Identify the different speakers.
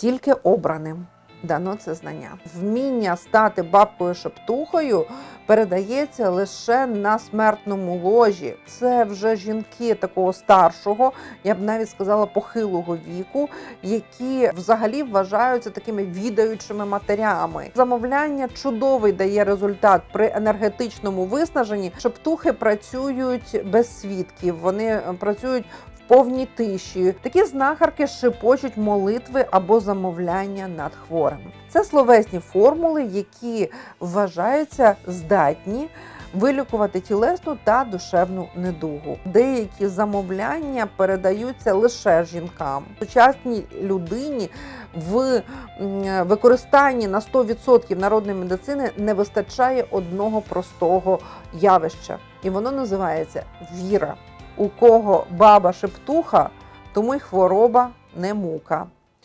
Speaker 1: тільки обраним. Дано це знання. Вміння стати бабкою шептухою передається лише на смертному ложі. Це вже жінки такого старшого, я б навіть сказала похилого віку, які взагалі вважаються такими відаючими матерями. Замовляння чудовий дає результат при енергетичному виснаженні. Шептухи працюють без свідків, вони е, працюють повній тиші. Такі знахарки шепочуть молитви або замовляння над хворими. Це словесні формули, які вважаються здатні вилікувати тілесну та душевну недугу. Деякі замовляння передаються лише жінкам. Сучасній людині в використанні на 100% народної медицини не вистачає одного простого явища, і воно називається віра. У кого баба шептуха, тому й хвороба не мука.